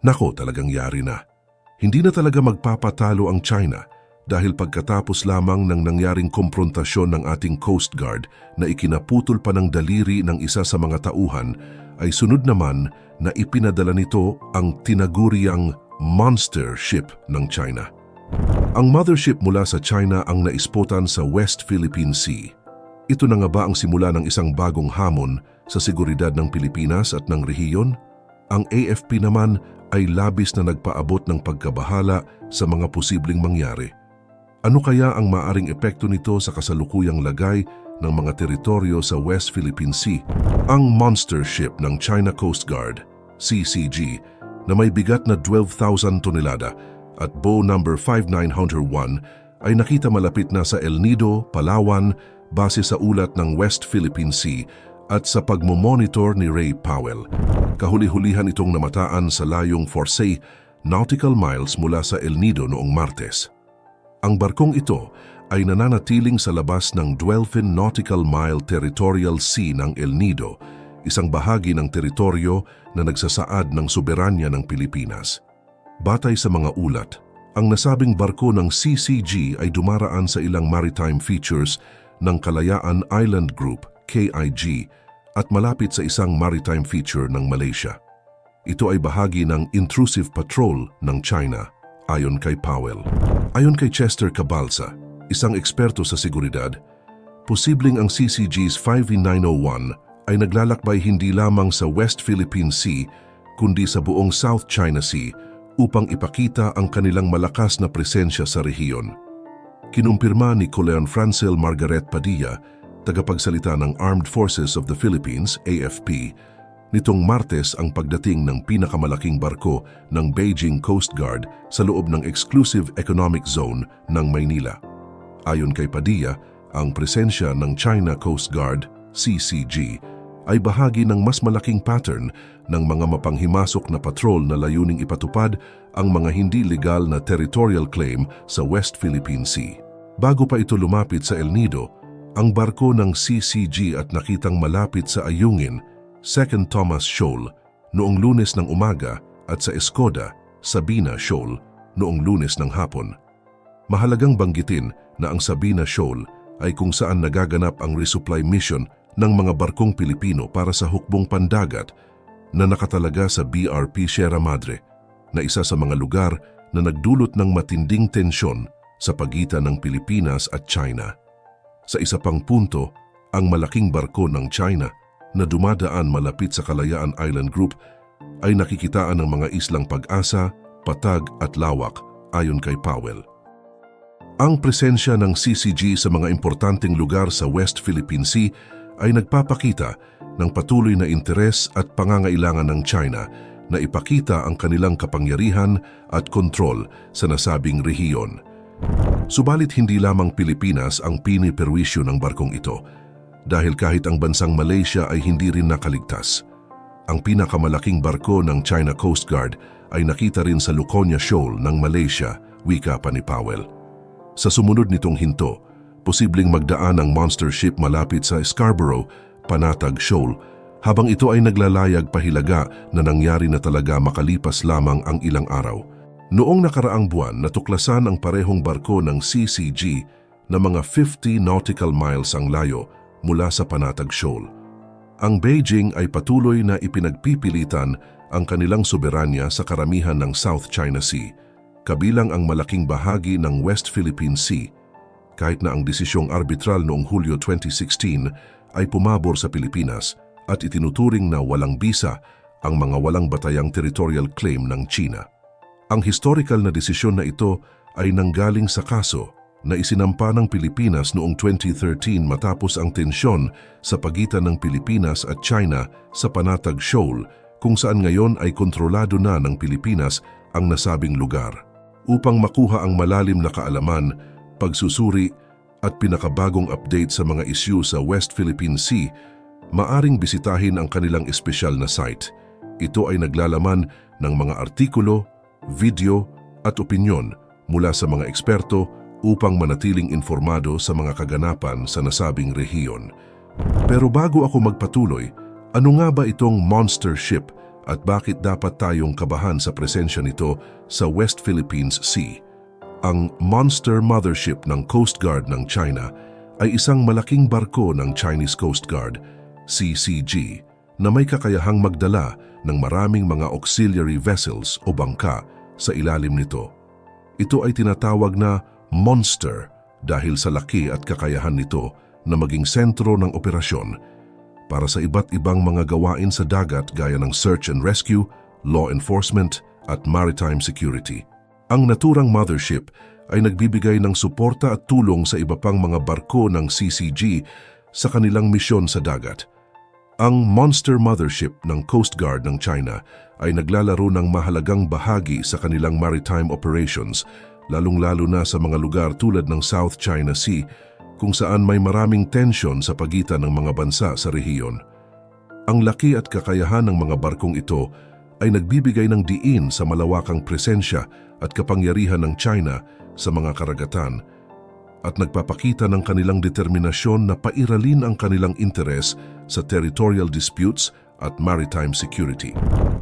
Nako, talagang yari na. Hindi na talaga magpapatalo ang China dahil pagkatapos lamang ng nangyaring komprontasyon ng ating Coast Guard na ikinaputol pa ng daliri ng isa sa mga tauhan, ay sunod naman na ipinadala nito ang tinaguriang monster ship ng China. Ang mothership mula sa China ang naispotan sa West Philippine Sea. Ito na nga ba ang simula ng isang bagong hamon sa seguridad ng Pilipinas at ng rehiyon? Ang AFP naman ay labis na nagpaabot ng pagkabahala sa mga posibleng mangyari. Ano kaya ang maaring epekto nito sa kasalukuyang lagay ng mga teritoryo sa West Philippine Sea? Ang monster ship ng China Coast Guard, CCG, na may bigat na 12,000 tonelada at bow number 5901 ay nakita malapit na sa El Nido, Palawan, base sa ulat ng West Philippine Sea at sa pagmomonitor ni Ray Powell. Kahuli-hulihan itong namataan sa layong Forsay nautical miles mula sa El Nido noong Martes. Ang barkong ito ay nananatiling sa labas ng Dwelfin Nautical Mile Territorial Sea ng El Nido, isang bahagi ng teritoryo na nagsasaad ng soberanya ng Pilipinas. Batay sa mga ulat, ang nasabing barko ng CCG ay dumaraan sa ilang maritime features ng Kalayaan Island Group, KIG, at malapit sa isang maritime feature ng Malaysia. Ito ay bahagi ng intrusive patrol ng China, ayon kay Powell. Ayon kay Chester Cabalsa, isang eksperto sa seguridad, posibleng ang CCG's 5901 ay naglalakbay hindi lamang sa West Philippine Sea kundi sa buong South China Sea upang ipakita ang kanilang malakas na presensya sa rehiyon. Kinumpirma ni Coleon Francel Margaret Padilla, tagapagsalita ng Armed Forces of the Philippines, AFP, nitong Martes ang pagdating ng pinakamalaking barko ng Beijing Coast Guard sa loob ng Exclusive Economic Zone ng Maynila. Ayon kay Padilla, ang presensya ng China Coast Guard, CCG, ay bahagi ng mas malaking pattern ng mga mapanghimasok na patrol na layuning ipatupad ang mga hindi legal na territorial claim sa West Philippine Sea. Bago pa ito lumapit sa El Nido, ang barko ng CCG at nakitang malapit sa Ayungin, Second Thomas Shoal, noong lunes ng umaga at sa Escoda, Sabina Shoal, noong lunes ng hapon. Mahalagang banggitin na ang Sabina Shoal ay kung saan nagaganap ang resupply mission ng mga barkong Pilipino para sa hukbong pandagat na nakatalaga sa BRP Sierra Madre na isa sa mga lugar na nagdulot ng matinding tensyon sa pagitan ng Pilipinas at China. Sa isa pang punto, ang malaking barko ng China na dumadaan malapit sa Kalayaan Island Group ay nakikitaan ng mga islang pag-asa, patag at lawak ayon kay Powell. Ang presensya ng CCG sa mga importanteng lugar sa West Philippine Sea ay nagpapakita ng patuloy na interes at pangangailangan ng China na ipakita ang kanilang kapangyarihan at kontrol sa nasabing rehiyon. Subalit hindi lamang Pilipinas ang piniperwisyo ng barkong ito dahil kahit ang bansang Malaysia ay hindi rin nakaligtas. Ang pinakamalaking barko ng China Coast Guard ay nakita rin sa Luconia Shoal ng Malaysia, wika pa ni Powell. Sa sumunod nitong hinto, posibleng magdaan ang monster ship malapit sa Scarborough, Panatag Shoal, habang ito ay naglalayag pahilaga na nangyari na talaga makalipas lamang ang ilang araw. Noong nakaraang buwan, natuklasan ang parehong barko ng CCG na mga 50 nautical miles ang layo mula sa Panatag Shoal. Ang Beijing ay patuloy na ipinagpipilitan ang kanilang soberanya sa karamihan ng South China Sea, kabilang ang malaking bahagi ng West Philippine Sea, kahit na ang desisyong arbitral noong Hulyo 2016 ay pumabor sa Pilipinas at itinuturing na walang bisa ang mga walang batayang territorial claim ng China. Ang historical na desisyon na ito ay nanggaling sa kaso na isinampa ng Pilipinas noong 2013 matapos ang tensyon sa pagitan ng Pilipinas at China sa Panatag Shoal kung saan ngayon ay kontrolado na ng Pilipinas ang nasabing lugar. Upang makuha ang malalim na kaalaman, pagsusuri at pinakabagong update sa mga isyu sa West Philippine Sea, maaring bisitahin ang kanilang espesyal na site. Ito ay naglalaman ng mga artikulo, video at opinyon mula sa mga eksperto upang manatiling informado sa mga kaganapan sa nasabing rehiyon. Pero bago ako magpatuloy, ano nga ba itong monster ship at bakit dapat tayong kabahan sa presensya nito sa West Philippines Sea. Ang Monster Mothership ng Coast Guard ng China ay isang malaking barko ng Chinese Coast Guard, CCG, na may kakayahang magdala ng maraming mga auxiliary vessels o bangka sa ilalim nito. Ito ay tinatawag na monster dahil sa laki at kakayahan nito na maging sentro ng operasyon para sa iba't ibang mga gawain sa dagat gaya ng search and rescue, law enforcement at maritime security. Ang naturang mothership ay nagbibigay ng suporta at tulong sa iba pang mga barko ng CCG sa kanilang misyon sa dagat. Ang Monster Mothership ng Coast Guard ng China ay naglalaro ng mahalagang bahagi sa kanilang maritime operations, lalong-lalo na sa mga lugar tulad ng South China Sea, kung saan may maraming tensyon sa pagitan ng mga bansa sa rehiyon. Ang laki at kakayahan ng mga barkong ito ay nagbibigay ng diin sa malawakang presensya at kapangyarihan ng China sa mga karagatan at nagpapakita ng kanilang determinasyon na pairalin ang kanilang interes sa territorial disputes at maritime security.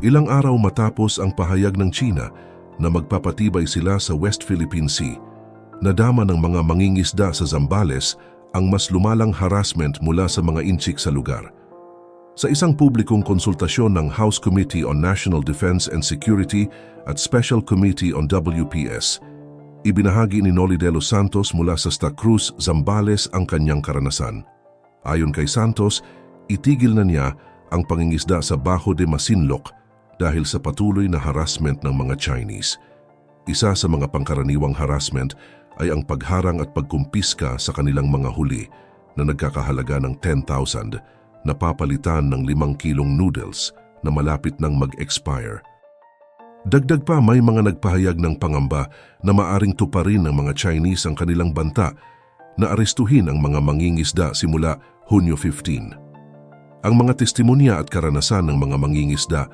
Ilang araw matapos ang pahayag ng China na magpapatibay sila sa West Philippine Sea, nadama ng mga mangingisda sa Zambales ang mas lumalang harassment mula sa mga inchik sa lugar. Sa isang publikong konsultasyon ng House Committee on National Defense and Security at Special Committee on WPS, Ibinahagi ni Noli de los Santos mula sa Sta Cruz, Zambales ang kanyang karanasan. Ayon kay Santos, itigil na niya ang pangingisda sa Bajo de Masinloc dahil sa patuloy na harassment ng mga Chinese. Isa sa mga pangkaraniwang harassment ay ang pagharang at pagkumpiska sa kanilang mga huli na nagkakahalaga ng 10,000 na papalitan ng 5 kilong noodles na malapit nang mag-expire. Dagdag pa may mga nagpahayag ng pangamba na maaring tuparin ng mga Chinese ang kanilang banta na arestuhin ang mga mangingisda simula Hunyo 15. Ang mga testimonya at karanasan ng mga mangingisda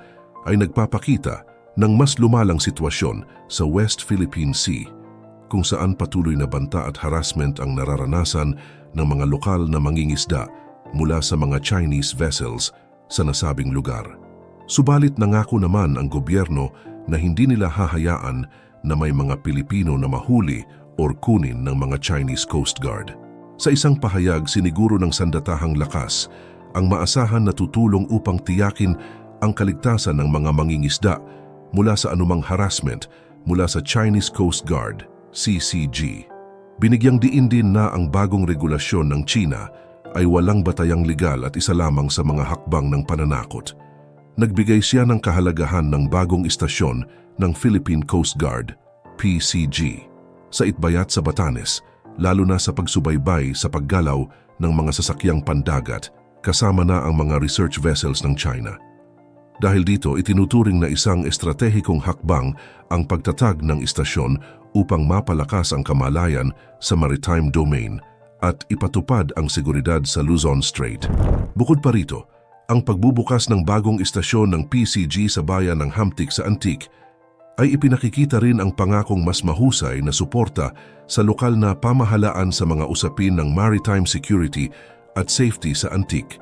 ay nagpapakita ng mas lumalang sitwasyon sa West Philippine Sea kung saan patuloy na banta at harassment ang nararanasan ng mga lokal na mangingisda mula sa mga Chinese vessels sa nasabing lugar. Subalit nangako naman ang gobyerno na hindi nila hahayaan na may mga Pilipino na mahuli or kunin ng mga Chinese Coast Guard. Sa isang pahayag, siniguro ng sandatahang lakas ang maasahan na tutulong upang tiyakin ang kaligtasan ng mga mangingisda mula sa anumang harassment mula sa Chinese Coast Guard, CCG. Binigyang diin din na ang bagong regulasyon ng China ay walang batayang legal at isa lamang sa mga hakbang ng pananakot nagbigay siya ng kahalagahan ng bagong istasyon ng Philippine Coast Guard, PCG, sa Itbayat sa Batanes, lalo na sa pagsubaybay sa paggalaw ng mga sasakyang pandagat kasama na ang mga research vessels ng China. Dahil dito, itinuturing na isang estratehikong hakbang ang pagtatag ng istasyon upang mapalakas ang kamalayan sa maritime domain at ipatupad ang seguridad sa Luzon Strait. Bukod pa rito, ang pagbubukas ng bagong istasyon ng PCG sa bayan ng Hamtik sa Antique ay ipinakikita rin ang pangakong mas mahusay na suporta sa lokal na pamahalaan sa mga usapin ng maritime security at safety sa Antique.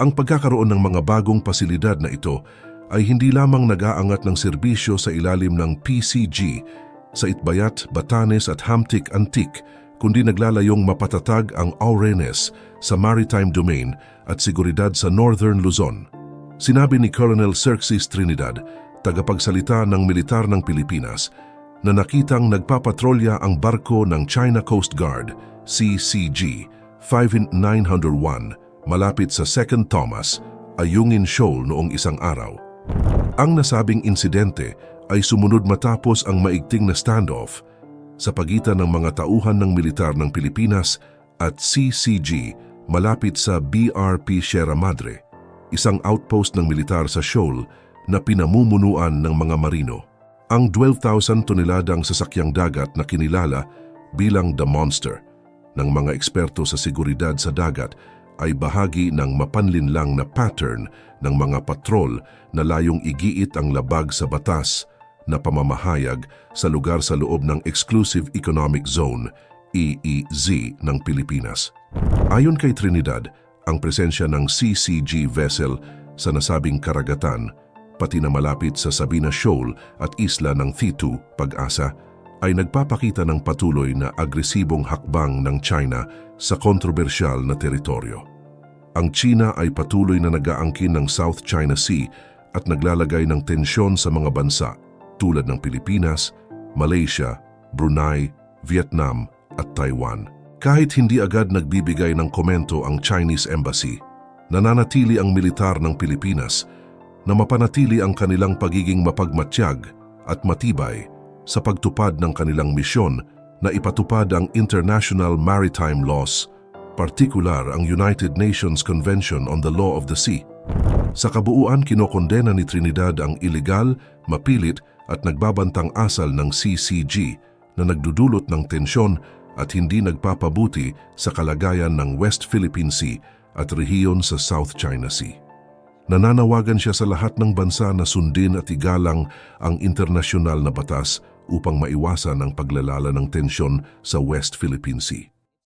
Ang pagkakaroon ng mga bagong pasilidad na ito ay hindi lamang nag-aangat ng serbisyo sa ilalim ng PCG sa Itbayat, Batanes at Hamtik Antique kundi naglalayong mapatatag ang awareness sa maritime domain at seguridad sa Northern Luzon. Sinabi ni Colonel Xerxes Trinidad, tagapagsalita ng militar ng Pilipinas, na nakitang nagpapatrolya ang barko ng China Coast Guard, CCG, 5901, malapit sa 2nd Thomas, Ayungin Shoal noong isang araw. Ang nasabing insidente ay sumunod matapos ang maigting na standoff sa pagitan ng mga tauhan ng militar ng Pilipinas at CCG malapit sa BRP Sierra Madre, isang outpost ng militar sa Shoal na pinamumunuan ng mga marino. Ang 12,000 toneladang sasakyang dagat na kinilala bilang The Monster ng mga eksperto sa seguridad sa dagat ay bahagi ng mapanlinlang na pattern ng mga patrol na layong igiit ang labag sa batas na pamamahayag sa lugar sa loob ng Exclusive Economic Zone, EEZ, ng Pilipinas. Ayon kay Trinidad, ang presensya ng CCG vessel sa nasabing karagatan pati na malapit sa Sabina Shoal at isla ng Thitu, Pag-asa, ay nagpapakita ng patuloy na agresibong hakbang ng China sa kontrobersyal na teritoryo. Ang China ay patuloy na nag-aangkin ng South China Sea at naglalagay ng tensyon sa mga bansa tulad ng Pilipinas, Malaysia, Brunei, Vietnam at Taiwan. Kahit hindi agad nagbibigay ng komento ang Chinese Embassy, nananatili ang militar ng Pilipinas na mapanatili ang kanilang pagiging mapagmatsyag at matibay sa pagtupad ng kanilang misyon na ipatupad ang international maritime laws, partikular ang United Nations Convention on the Law of the Sea. Sa kabuuan, kinokondena ni Trinidad ang illegal, mapilit at nagbabantang asal ng CCG na nagdudulot ng tensyon at hindi nagpapabuti sa kalagayan ng West Philippine Sea at rehiyon sa South China Sea. Nananawagan siya sa lahat ng bansa na sundin at igalang ang internasyonal na batas upang maiwasan ang paglalala ng tensyon sa West Philippine Sea.